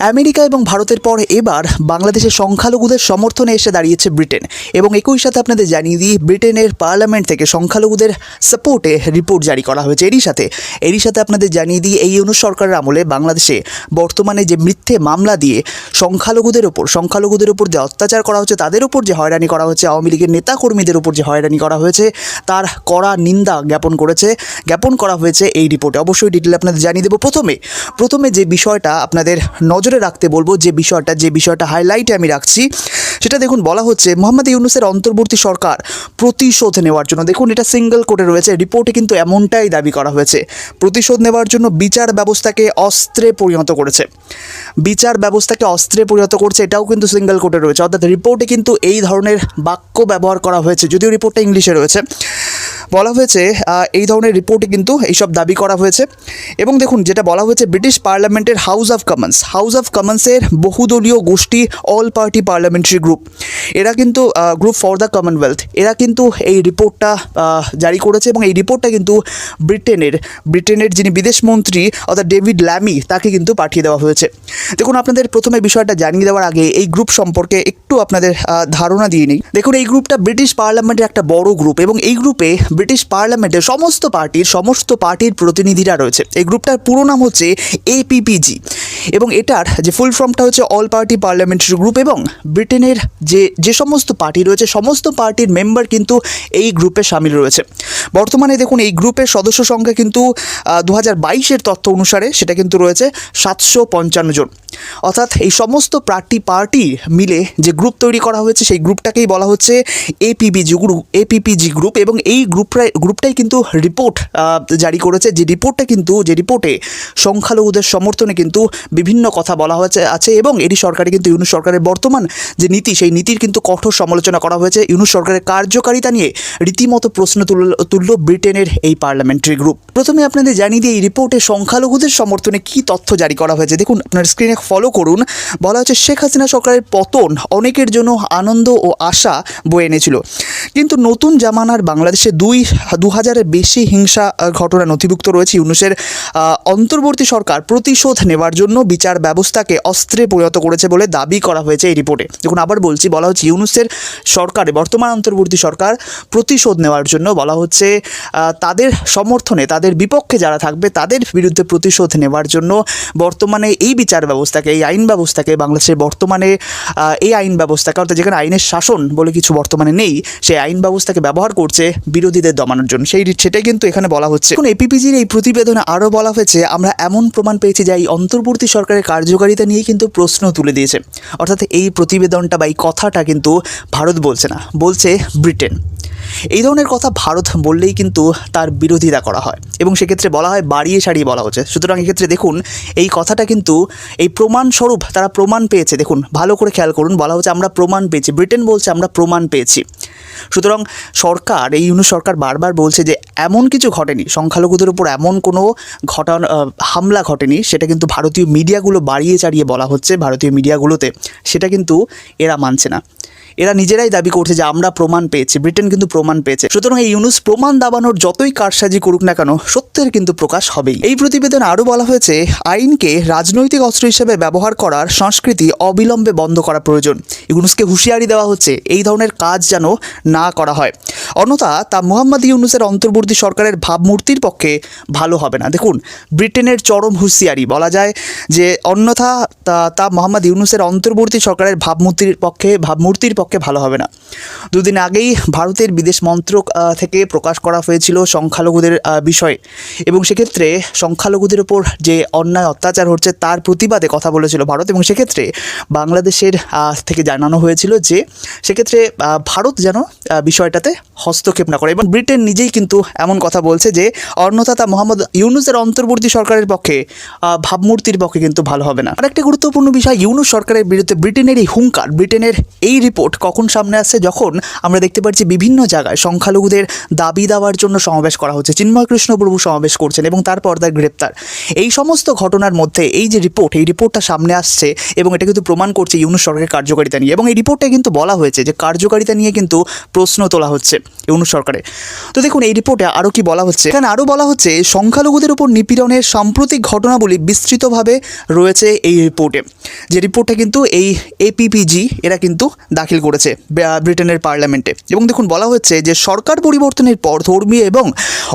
America এবং ভারতের পর এবার বাংলাদেশের সংখ্যালঘুদের সমর্থনে এসে দাঁড়িয়েছে ব্রিটেন। এবং একই সাথে আপনাদের জানিয়ে দিই, ব্রিটেনের পার্লামেন্ট থেকে সংখ্যালঘুদের সাপোর্টে রিপোর্ট জারি করা হয়েছে। এরই সাথে এরই সাথে আপনাদের জানিয়ে দিই, এই অনু সরকারের আমলে বাংলাদেশে বর্তমানে যে মিথ্যে মামলা দিয়ে সংখ্যালঘুদের ওপর সংখ্যালঘুদের ওপর যে অত্যাচার করা হচ্ছে, তাদের ওপর যে হয়রানি করা হচ্ছে, আওয়ামী লীগের নেতাকর্মীদের ওপর যে হয়রানি করা হয়েছে, তার কড়া নিন্দা জ্ঞাপন করেছে, জ্ঞাপন করা হয়েছে এই রিপোর্টে। অবশ্যই ডিটেল আপনাদের জানিয়ে দেবো। প্রথমে প্রথমে যে বিষয়টা আপনাদের নজরে রাখতে বলব যে বিষয়টা যে বিষয়টা হাইলাইটে আমি রাখছি, সেটা দেখুন বলা হচ্ছে মোহাম্মদ ইউনুসের অন্তর্বর্তী সরকার প্রতিশোধ নেওয়ার জন্য। দেখুন, এটা সিঙ্গেল কোর্টে রয়েছে রিপোর্টে কিন্তু এমনটাই দাবি করা হয়েছে। প্রতিশোধ নেওয়ার জন্য বিচার ব্যবস্থাকে অস্ত্রে পরিণত করেছে। বিচার ব্যবস্থাকে অস্ত্রে পরিণত করছে, এটাও কিন্তু সিঙ্গেল কোর্টে রয়েছে। অর্থাৎ রিপোর্টে কিন্তু এই ধরনের বাক্য ব্যবহার করা হয়েছে, যদিও রিপোর্টটা ইংলিশে রয়েছে। বলা হয়েছে এই ধরনের রিপোর্টে কিন্তু এইসব দাবি করা হয়েছে। এবং দেখুন, যেটা বলা হয়েছে, ব্রিটিশ পার্লামেন্টের House of Commons. House of কমন্সের বহুদলীয় গোষ্ঠী, অল পার্টি পার্লামেন্টারি গ্রুপ। এরা কিন্তু গ্রুপ ফর দ্য কমনওয়েলথ। এরা কিন্তু এই রিপোর্টটা জারি করেছে এবং এই রিপোর্টটা কিন্তু ব্রিটেনের ব্রিটেনের যিনি বিদেশমন্ত্রী, অর্থাৎ ডেভিড ল্যামি, তাকে কিন্তু পাঠিয়ে দেওয়া হয়েছে। দেখুন, আপনাদের প্রথমে বিষয়টা জানিয়ে দেওয়ার আগে এই গ্রুপ সম্পর্কে একটু আপনাদের ধারণা দিয়ে নিই। দেখুন, এই গ্রুপটা ব্রিটিশ পার্লামেন্টের একটা বড় গ্রুপ এবং এই গ্রুপে ব্রিটিশ পার্লামেন্টের সমস্ত পার্টির সমস্ত পার্টির প্রতিনিধিরা রয়েছে। এই গ্রুপটার পুরো নাম হচ্ছে এপিপিজি এবং এটার যে ফুল ফর্মটা হচ্ছে অল পার্টি পার্লামেন্টারি গ্রুপ এবং ব্রিটেনের যে যে সমস্ত পার্টি রয়েছে, সমস্ত পার্টির মেম্বার কিন্তু এই গ্রুপে সামিল রয়েছে। বর্তমানে দেখুন, এই গ্রুপের সদস্য সংখ্যা কিন্তু দু হাজার বাইশের তথ্য অনুসারে সেটা কিন্তু রয়েছে সাতশো পঞ্চান্ন জন। অর্থাৎ এই সমস্ত পার্টি পার্টি মিলে যে গ্রুপ তৈরি করা হয়েছে, সেই গ্রুপটাকেই বলা হচ্ছে এপিপিজি গ্রুপ এপিপিজি গ্রুপ এবং এই গ্রুপটাই গ্রুপটাই কিন্তু রিপোর্ট জারি করেছে। যে রিপোর্টটা কিন্তু, যে রিপোর্টে সংখ্যালঘুদের সমর্থনে কিন্তু বিভিন্ন কথা বলা হয়েছে, আছে এবং এটি সরকারে কিন্তু ইউনুস সরকারের বর্তমান যে নীতি, সেই নীতির কিন্তু কঠোর সমালোচনা করা হয়েছে ইউনুস সরকারের কার্যকারিতা নিয়ে। রীতিমতো প্রশ্ন তুলল তুলল ব্রিটেনের এই পার্লামেন্টারি গ্রুপ। প্রথমে আপনাদের জানিয়ে দিয়ে এই রিপোর্টে সংখ্যালঘুদের সমর্থনে কী তথ্য জারি করা হয়েছে? দেখুন, আপনার স্ক্রিনে ফলো করুন। বলা হচ্ছে শেখ হাসিনা সরকারের পতন অনেকের জন্য আনন্দ ও আশা বয়ে এনেছিল। কিন্তু নতুন জামানার বাংলাদেশে দুই দু হাজারের বেশি হিংসা ঘটনা নথিভুক্ত রয়েছে ইউনুসের অন্তর্বর্তী সরকার প্রতিশোধ নেওয়ার জন্য বিচার ব্যবস্থাকে অস্ত্রে পরিণত করেছে বলে দাবি করা হয়েছে এই রিপোর্টে। দেখুন, আবার বলছি, বলা হচ্ছে ইউনুসের সরকারে, বর্তমান অন্তর্বর্তী সরকার প্রতিশোধ নেওয়ার জন্য বলা হচ্ছে তাদের সমর্থনে, তাদের বিপক্ষে যারা থাকবে, তাদের বিরুদ্ধে প্রতিশোধ নেওয়ার জন্য বর্তমানে এই বিচার ব্যবস্থাকে, এই আইন ব্যবস্থাকে, বাংলাদেশের বর্তমানে এই আইন ব্যবস্থাকে, অর্থাৎ যেখানে আইনের শাসন বলে কিছু বর্তমানে নেই, সেই আইন ব্যবস্থাকে ব্যবহার করছে বিরোধীদের দমানোর জন্য। সেই সেটাই কিন্তু এখানে বলা হচ্ছে। এখন এপিপিজির এই প্রতিবেদনে আরও বলা হয়েছে, আমরা এমন প্রমাণ পেয়েছি যে এই অন্তর্বর্তী সরকারের কার্যকারিতা নিয়ে কিন্তু প্রশ্ন তুলে দিয়েছে। অর্থাৎ এই প্রতিবেদনটা বা এই কথাটা কিন্তু ভারত বলছে না, বলছে ব্রিটেন। এই ধরনের কথা ভারত বললেই কিন্তু তার বিরোধিতা করা হয় এবং সেক্ষেত্রে বলা হয় বাড়িয়ে সারিয়ে বলা হচ্ছে। সুতরাং এক্ষেত্রে দেখুন, এই কথাটা কিন্তু, এই প্রমাণস্বরূপ তারা প্রমাণ পেয়েছে। দেখুন, ভালো করে খেয়াল করুন, বলা হচ্ছে আমরা প্রমাণ পেয়েছি। ব্রিটেন বলছে আমরা প্রমাণ পেয়েছি। সুতরাং সরকার, এই ইউনু সরকার বারবার বলছে যে এমন কিছু ঘটেনি, সংখ্যালঘুদের উপর এমন কোনো ঘটনা হামলা ঘটেনি, সেটা কিন্তু ভারতীয় মিডিয়াগুলো বাড়িয়ে চাড়িয়ে বলা হচ্ছে, ভারতীয় মিডিয়াগুলোতে। সেটা কিন্তু এরা মানছে না। এরা নিজেরাই দাবি করছে যে আমরা প্রমাণ পেয়েছি। ব্রিটেন কিন্তু প্রমাণ পেয়েছে। সুতরাং এই ইউনুস প্রমাণ দাবানোর যতই কারসাজি করুক না কেন, সত্যের কিন্তু প্রকাশ হবেই। এই প্রতিবেদন আরও বলা হয়েছে, আইনকে রাজনৈতিক অস্ত্র হিসেবে ব্যবহার করার সংস্কৃতি অবিলম্বে বন্ধ করা প্রয়োজন। ইউনুসকে হুঁশিয়ারি দেওয়া হচ্ছে, এই ধরনের কাজ যেন না করা হয়। অন্যথা তা মোহাম্মদ ইউনুসের অন্তর্বর্তী সরকারের ভাবমূর্তির পক্ষে ভালো হবে না। দেখুন, ব্রিটেনের চরম হুঁশিয়ারি বলা যায় যে অন্যথা তা তা মোহাম্মদ ইউনুসের অন্তর্বর্তী সরকারের ভাবমূর্তির পক্ষে ভাবমূর্তির পক্ষে ভালো হবে না। দুদিন আগেই ভারতের বিদেশ মন্ত্রক থেকে প্রকাশ করা হয়েছিল সংখ্যালঘুদের বিষয়ে। এবং সেক্ষেত্রে সংখ্যালঘুদের ওপর যে অন্যায় অত্যাচার হচ্ছে তার প্রতিবাদে কথা বলেছিল ভারত। এবং সেক্ষেত্রে বাংলাদেশের থেকে জানানো হয়েছিল যে সেক্ষেত্রে ভারত যেন বিষয়টাতে হস্তক্ষেপ না করে। এবং ব্রিটেন নিজেই কিন্তু এমন কথা বলছে যে অন্যথা তা মোহাম্মদ ইউনুসের অন্তর্বর্তী সরকারের পক্ষে ভাবমূর্তির পক্ষে কিন্তু ভালো হবে না। আরেকটি গুরুত্বপূর্ণ বিষয়, ইউনুস সরকারের বিরুদ্ধে ব্রিটেনের এই হুঙ্কার, ব্রিটেনের এই রিপোর্ট কখন সামনে আসছে যখন আমরা দেখতে পাচ্ছি বিভিন্ন জায়গায় সংখ্যালঘুদের দাবি দেওয়ার জন্য সমাবেশ করা হচ্ছে। চিন্ময় কৃষ্ণ প্রভু সমাবেশ করছেন এবং তারপর তার গ্রেপ্তার। এই সমস্ত ঘটনার মধ্যে এই যে রিপোর্ট, এই রিপোর্টটা সামনে আসছে এবং এটা কিন্তু প্রমাণ করছে ইউনুস সরকারের কার্যকারিতা নিয়ে। এবং এই রিপোর্টে কিন্তু বলা হয়েছে যে, কার্যকারিতা নিয়ে কিন্তু প্রশ্ন তোলা হচ্ছে। ইউনুস সরকারের। তো দেখুন, এই রিপোর্টে আরও কি বলা হচ্ছে? এখানে আরও বলা হচ্ছে, সংখ্যালঘুদের উপর নিপীড়নের সাম্প্রতিক ঘটনাবলী বিস্তৃতভাবে রয়েছে এই রিপোর্টে। যে রিপোর্টটা কিন্তু এই এপিপিজি এরা কিন্তু দাখিল করেছে ব্রিটেনের পার্লামেন্টে। এবং দেখুন, বলা হচ্ছে যে সরকার পরিবর্তনের পর ধর্মীয় এবং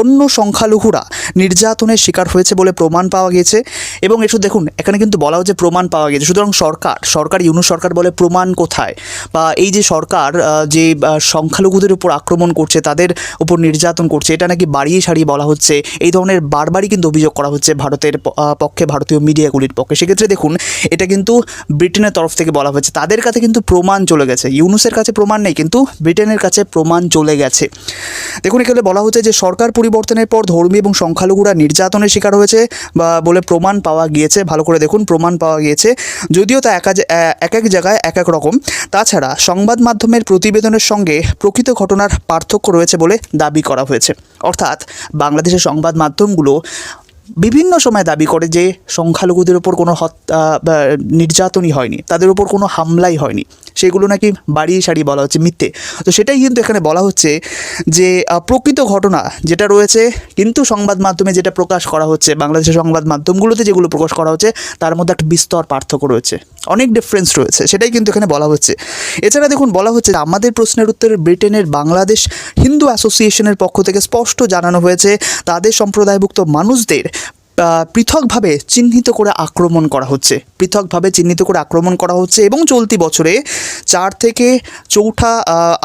অন্য সংখ্যালঘুরা নির্যাতনের শিকার হয়েছে বলে প্রমাণ পাওয়া গেছে। এবং এসব দেখুন, এখানে কিন্তু বলা হচ্ছে প্রমাণ পাওয়া গেছে। সুতরাং সরকার সরকার ইউনু সরকার বলে প্রমাণ কোথায়? বা এই যে সরকার যে সংখ্যালঘুদের উপর আক্রমণ করছে, তাদের উপর নির্যাতন করছে। এটা নাকি বাড়িয়ে সারিয়ে বলা হচ্ছে। এই ধরনের বারবারই কিন্তু অভিযোগ করা হচ্ছে ভারতের পক্ষে, ভারতীয় মিডিয়াগুলির পক্ষে। সেক্ষেত্রে দেখুন, এটা কিন্তু ব্রিটেনের তরফ থেকে বলা হয়েছে। তাদের কাছে কিন্তু প্রমাণ চলে গেছে। ইউনুসের কাছে প্রমাণ নেই, কিন্তু ব্রিটেনের কাছে প্রমাণ চলে গেছে। দেখুন, এখানে বলা হচ্ছে যে, সরকার পরিবর্তনের পর ধর্মী এবং সংখ্যালঘুরা নির্যাতনের শিকার হয়েছে বা বলে প্রমাণ পাওয়া গিয়েছে। ভালো করে দেখুন, প্রমাণ পাওয়া গিয়েছে। যদিও তা এক এক জায়গায় এক এক রকম। তাছাড়া সংবাদ মাধ্যমের প্রতিবেদনের সঙ্গে প্রকৃত ঘটনার পার্থক্য রয়েছে বলে দাবি করা হয়েছে। অর্থাৎ বাংলাদেশের সংবাদ মাধ্যমগুলো বিভিন্ন সময় দাবি করে যে সংখ্যালঘুদের ওপর কোনো হত্যা বা নির্যাতনই হয়নি, তাদের উপর কোনো হামলাই হয়নি। সেগুলো নাকি বাড়িয়ে সারিয়ে বলা হচ্ছে মিথ্যে। তো সেটাই কিন্তু এখানে বলা হচ্ছে যে প্রকৃত ঘটনা যেটা রয়েছে, কিন্তু সংবাদ মাধ্যমে যেটা প্রকাশ করা হচ্ছে বাংলাদেশের সংবাদ মাধ্যমগুলোতে যেগুলো প্রকাশ করা হচ্ছে, তার মধ্যে একটা বিস্তর পার্থক্য রয়েছে। অনেক ডিফারেন্স রয়েছে, সেটাই কিন্তু এখানে বলা হচ্ছে। এছাড়া দেখুন, বলা হচ্ছে আমাদের প্রশ্নের উত্তরে ব্রিটেনের বাংলাদেশ হিন্দু অ্যাসোসিয়েশনের পক্ষ থেকে স্পষ্ট জানানো হয়েছে, তাদের সম্প্রদায়ভুক্ত মানুষদের পৃথকভাবে চিহ্নিত করে আক্রমণ করা হচ্ছে। পৃথকভাবে চিহ্নিত করে আক্রমণ করা হচ্ছে এবং চলতি বছরে চার থেকে চৌঠা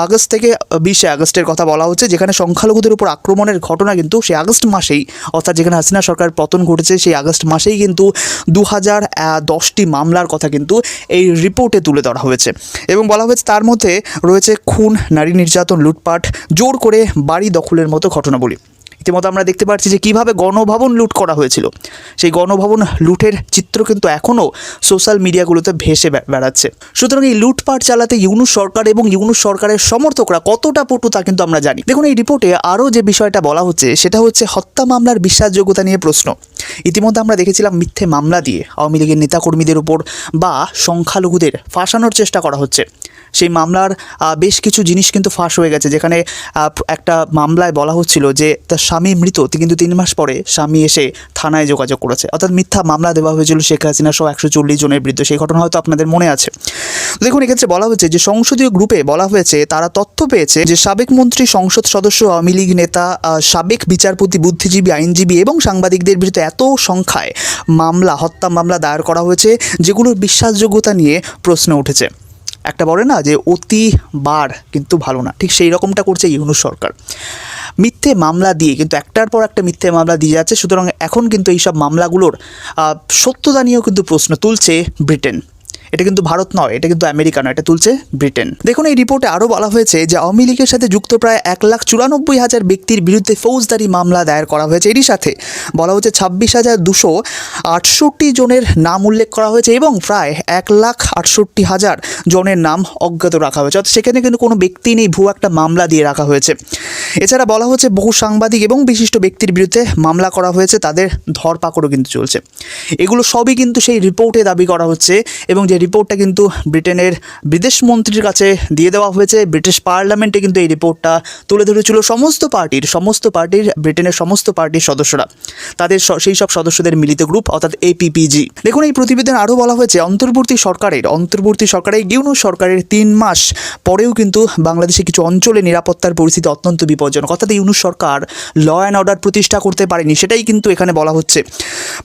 আগস্ট থেকে বিশে আগস্টের কথা বলা হচ্ছে, যেখানে সংখ্যালঘুদের উপর আক্রমণের ঘটনা কিন্তু সেই আগস্ট মাসেই, অর্থাৎ যেখানে হাসিনা সরকার পতন ঘটেছে সেই আগস্ট মাসেই কিন্তু দু হাজার দশটি মামলার কথা কিন্তু এই রিপোর্টে তুলে ধরা হয়েছে। এবং বলা হয়েছে তার মধ্যে রয়েছে খুন, নারী নির্যাতন, লুটপাট, জোর করে বাড়ি দখলের মতো ঘটনাবলী। ইতিমধ্যে আমরা দেখতে পাচ্ছি যে কীভাবে গণভবন লুট করা হয়েছিল। সেই গণভবন লুটের চিত্র কিন্তু এখনও সোশ্যাল মিডিয়াগুলোতে ভেসে বেড়াচ্ছে। সুতরাং এই লুটপাট চালাতে ইউনুস সরকার এবং ইউনুস সরকারের সমর্থকরা কতটা পটু তা কিন্তু আমরা জানি। দেখুন, এই রিপোর্টে আরও যে বিষয়টা বলা হচ্ছে, সেটা হচ্ছে হত্যা মামলার বিশ্বাসযোগ্যতা নিয়ে প্রশ্ন। ইতিমধ্যে আমরা দেখেছিলাম মিথ্যে মামলা দিয়ে আওয়ামী লীগের নেতাকর্মীদের উপর বা সংখ্যালঘুদের ফাঁসানোর চেষ্টা করা হচ্ছে। সেই মামলার বেশ কিছু জিনিস কিন্তু ফাঁস হয়ে গেছে। যেখানে একটা মামলায় বলা হচ্ছিল যে তার স্বামী মৃত কিন্তু তিন মাস পরে স্বামী এসে থানায় যোগাযোগ করেছে। অর্থাৎ মিথ্যা মামলা দেওয়া হয়েছিল শেখ হাসিনা সহ একশো চল্লিশ জনের বিরুদ্ধে। সেই ঘটনা হয়তো আপনাদের মনে আছে। দেখুন, এক্ষেত্রে বলা হয়েছে যে সংসদীয় গ্রুপে বলা হয়েছে, তারা তথ্য পেয়েছে যে সাবেক মন্ত্রী, সংসদ সদস্য, আওয়ামী লীগ নেতা সাবেক বিচারপতি, বুদ্ধিজীবী, আইনজীবী এবং সাংবাদিকদের বিরুদ্ধে এত সংখ্যায় মামলা, হত্যা মামলা দায়ের করা হয়েছে, যেগুলোর বিশ্বাসযোগ্যতা নিয়ে প্রশ্ন উঠেছে। একটা বলে না যে অতি বার কিন্তু ভালো না। ঠিক সেই রকমটা করছে ইউনুস সরকার। মিথ্যে মামলা দিয়ে কিন্তু একটার পর একটা মিথ্যে মামলা দিয়ে যাচ্ছে। সুতরাং এখন কিন্তু এইসব মামলাগুলোর সত্যতা নিয়েও কিন্তু প্রশ্ন তুলছে ব্রিটেন। এটা কিন্তু ভারত নয়, এটা কিন্তু আমেরিকা নয়, এটা তুলছে ব্রিটেন। দেখুন, এই রিপোর্টে আরও বলা হয়েছে যে আওয়ামী লীগের সাথে যুক্ত প্রায় এক লাখ চুরানব্বই হাজার ব্যক্তির বিরুদ্ধে ফৌজদারি মামলা দায়ের করা হয়েছে। এরই সাথে বলা হচ্ছে ছাব্বিশ হাজার দুশো আটষট্টি জনের নাম উল্লেখ করা হয়েছে এবং প্রায় এক লাখ আটষট্টি হাজার জনের নাম অজ্ঞাত রাখা হয়েছে। অর্থাৎ সেখানে কিন্তু কোনো ব্যক্তি নেই, ভুয়ো একটা মামলা দিয়ে রাখা হয়েছে। এছাড়া বলা হচ্ছে বহু সাংবাদিক এবং বিশিষ্ট ব্যক্তির বিরুদ্ধে মামলা করা হয়েছে, তাদের ধরপাকড়ও কিন্তু চলছে। এগুলো সবই কিন্তু সেই রিপোর্টে দাবি করা হচ্ছে এবং যে রিপোর্টটা কিন্তু ব্রিটেনের বিদেশ মন্ত্রীর কাছে দিয়ে দেওয়া হয়েছে। ব্রিটিশ পার্লামেন্টে কিন্তু এই রিপোর্টটা তুলে ধরেছিল সমস্ত পার্টির সমস্ত পার্টির ব্রিটেনের সমস্ত পার্টির সদস্যরা। তাদের সেই সব সদস্যদের মিলিত গ্রুপ অর্থাৎ এপিপিজি দেখুন এই প্রতিবেদন আরও বলা হয়েছে অন্তর্বর্তী সরকারের অন্তর্বর্তী সরকারের ইউনো সরকারের তিন মাস পরেও কিন্তু বাংলাদেশে কিছু অঞ্চলে নিরাপত্তার পরিস্থিতি অত্যন্ত বিপজ্জনক। অর্থাৎ ইউনুস সরকার ল অ্যান্ড অর্ডার প্রতিষ্ঠা করতে পারেনি সেটাই কিন্তু এখানে বলা হচ্ছে।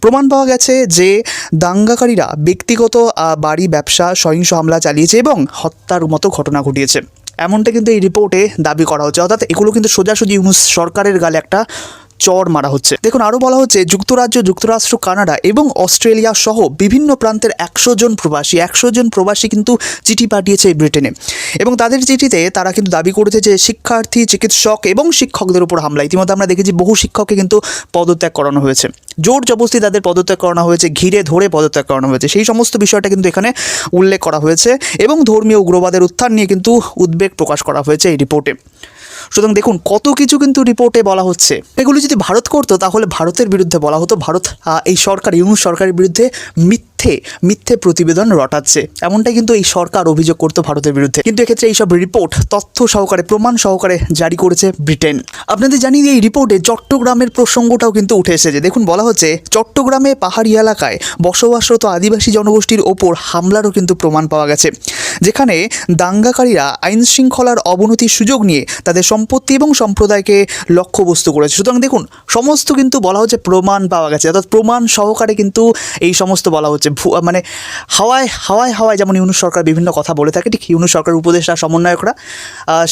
প্রমাণ পাওয়া গেছে যে দাঙ্গাকারীরা ব্যক্তিগত আহ, বাড়ি ব্যবসা, সহিংস হামলা চালিয়েছে এবং হত্যার মতো ঘটনা ঘটিয়েছে। এমনটা কিন্তু এই রিপোর্টে দাবি করা হচ্ছে। অর্থাৎ এগুলো কিন্তু সোজাসুজি ইউনুস সরকারের গালে একটা চর মারা হচ্ছে। দেখুন আরও বলা হচ্ছে, যুক্তরাজ্য, যুক্তরাষ্ট্র, কানাডা এবং অস্ট্রেলিয়া সহ বিভিন্ন প্রান্তের একশো জন প্রবাসী, একশো জন প্রবাসী কিন্তু চিঠি পাঠিয়েছে ব্রিটেনে। এবং তাদের চিঠিতে তারা কিন্তু দাবি করেছে যে শিক্ষার্থী, চিকিৎসক এবং শিক্ষকদের উপর হামলা। ইতিমধ্যে আমরা দেখেছি বহু শিক্ষককে কিন্তু পদত্যাগ করানো হয়েছে। জোর জবরদস্তি তাদের পদত্যাগ করানো হয়েছে, ঘিরে ধরে পদত্যাগ করানো হয়েছে। সেই সমস্ত বিষয়টা কিন্তু এখানে উল্লেখ করা হয়েছে এবং ধর্মীয় উগ্রবাদের উত্থান নিয়ে কিন্তু উদ্বেগ প্রকাশ করা হয়েছে এই রিপোর্টে। সুতরাং দেখুন, কত কিছু কিন্তু রিপোর্টে বলা হচ্ছে। এগুলি যদি ভারত করতো, তাহলে ভারতের বিরুদ্ধে বলা হতো, ভারত এই সরকার ইউনু সরকারের বিরুদ্ধে মিথ্যে মিথ্যে প্রতিবেদন রটাচ্ছে। এমনটাই কিন্তু এই সরকার অভিযোগ করতো ভারতের বিরুদ্ধে। কিন্তু এক্ষেত্রে এইসব রিপোর্ট তথ্য সহকারে, প্রমাণ সহকারে জারি করেছে ব্রিটেন। আপনাদের জানিয়ে এই রিপোর্টে চট্টগ্রামের প্রসঙ্গটাও কিন্তু উঠে এসেছে। দেখুন, বলা হচ্ছে, চট্টগ্রামে পাহাড়ি এলাকায় বসবাসরত আদিবাসী জনগোষ্ঠীর ওপর হামলারও কিন্তু প্রমাণ পাওয়া গেছে। যেখানে দাঙ্গাকারীরা আইন শৃঙ্খলার অবনতির সুযোগ নিয়ে তাদের সম্পত্তি এবং সম্প্রদায়কে লক্ষ্যবস্তু করেছে। সুতরাং দেখুন, সমস্ত কিন্তু বলা হচ্ছে প্রমাণ পাওয়া গেছে। অর্থাৎ প্রমাণ সহকারে কিন্তু এই সমস্ত বলা হচ্ছে। মানে হাওয়ায় হাওয়ায় হাওয়ায় যেমন ইউনুস সরকার বিভিন্ন কথা বলে থাকে, ঠিক ইউনুস সরকার উপদেষ্টা সমন্বয়করা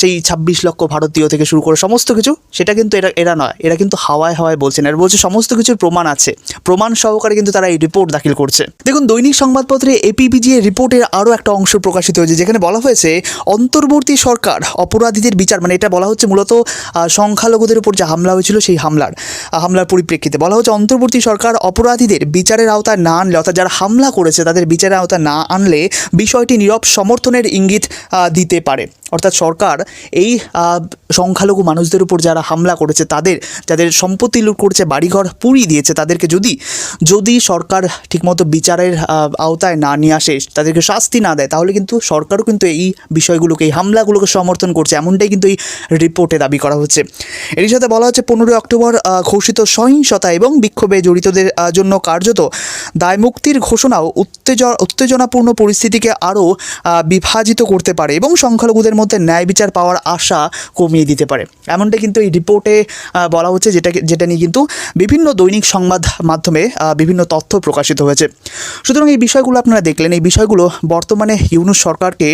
সেই ছাব্বিশ লক্ষ ভারতীয় থেকে শুরু করে সমস্ত কিছু, সেটা কিন্তু এরা এরা নয়, এরা কিন্তু হাওয়ায় হাওয়ায় বলছেন, এরা বলছে সমস্ত কিছুর প্রমাণ আছে, প্রমাণ সহকারে কিন্তু তারা এই রিপোর্ট দাখিল করছে। দেখুন, দৈনিক সংবাদপত্রে এপিবিজি এর রিপোর্টের আরও একটা অংশ প্রকাশিত হয়েছে, যেখানে বলা হয়েছে, অন্তর্বর্তী সরকার অপরাধীদের বিচার মানে এটা বলা হচ্ছে মূলত সংখ্যালঘুদের উপর যে হামলা হয়েছিল সেই হামলার হামলার পরিপ্রেক্ষিতে। বলা হচ্ছে, অন্তর্বর্তী সরকার অপরাধীদের বিচারের আওতায় না আনলে, অর্থাৎ যারা হামলা করেছে তাদের বিচারের আওতা না আনলে বিষয়টি নীরব সমর্থনের ইঙ্গিত দিতে পারে। অর্থাৎ সরকার এই সংখ্যালঘু মানুষদের উপর যারা হামলা করেছে, তাদের, যাদের সম্পত্তি লুট করছে, বাড়িঘর পুড়িয়ে দিয়েছে, তাদেরকে যদি যদি সরকার ঠিকমতো বিচারের আওতায় না নিয়ে আসে, তাদেরকে শাস্তি না দেয়, তাহলে কিন্তু সরকারও কিন্তু এই বিষয়গুলোকে, এই হামলাগুলোকে সমর্থন করছে। এমনটাই কিন্তু এই রিপোর্টে দাবি করা হচ্ছে। এরই সাথে বলা হচ্ছে, পনেরোই অক্টোবর ঘোষিত সহিংসতা এবং বিক্ষোভে জড়িতদের জন্য কার্যত দায়মুক্তির ঘোষণাও উত্তেজ, উত্তেজনাপূর্ণ পরিস্থিতিকে আরও বিভাজিত করতে পারে এবং সংখ্যালঘুদের মধ্যে ন্যায় বিচার পাওয়ার আশা কমিয়ে দিতে পারে। এমনটা কিন্তু এই রিপোর্টে বলা হচ্ছে যেটা যেটা নিয়ে কিন্তু বিভিন্ন দৈনিক সংবাদ মাধ্যমে বিভিন্ন তথ্য প্রকাশিত হয়েছে। সুতরাং এই বিষয়গুলো আপনারা দেখলেন। এই বিষয়গুলো বর্তমানে ইউনুস সরকারকে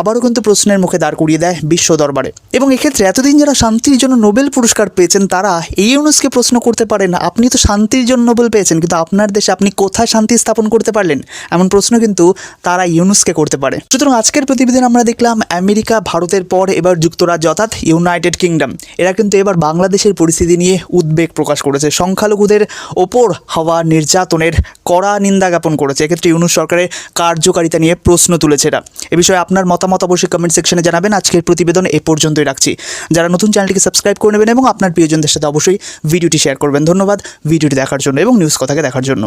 আবারও কিন্তু প্রশ্নের মুখে দাঁড় করিয়ে দেয় বিশ্ব দরবারে। এবং এক্ষেত্রে এতদিন যারা শান্তির জন্য নোবেল পুরস্কার পেয়েছেন, তারা এই ইউনুসকে প্রশ্ন করতে পারেন, আপনি তো শান্তির জন্য নোবেল পেয়েছেন, কিন্তু আপনার দেশে আপনি কোথায় শান্তি স্থাপন করতে পারলেন? এমন প্রশ্ন কিন্তু তারা ইউনুসকে করতে পারে। সুতরাং আজকের প্রতিবেদন আমরা দেখলাম আমেরিকা ভারতের পর এবার যুক্তরাজ্য অর্থাৎ ইউনাইটেড কিংডম। এরা কিন্তু এবার বাংলাদেশের পরিস্থিতি নিয়ে উদ্বেগ প্রকাশ করেছে। সংখ্যালঘুদের ওপর হওয়া নির্যাতনের কড়া নিন্দা জ্ঞাপন করেছে। এক্ষেত্রে ইউনুস সরকারের কার্যকারিতা নিয়ে প্রশ্ন তুলেছে এরা। এ বিষয়ে আপনার মতামত অবশ্যই কমেন্ট সেকশনে জানাবেন। আজকের প্রতিবেদন এ পর্যন্তই রাখছি। যারা নতুন চ্যানেলটিকে সাবস্ক্রাইব করে নেবেন এবং আপনার প্রিয়জনদের সাথে অবশ্যই ভিডিওটি শেয়ার করবেন। ধন্যবাদ ভিডিওটি দেখার জন্য এবং নিউজ কথাকে দেখার জন্য।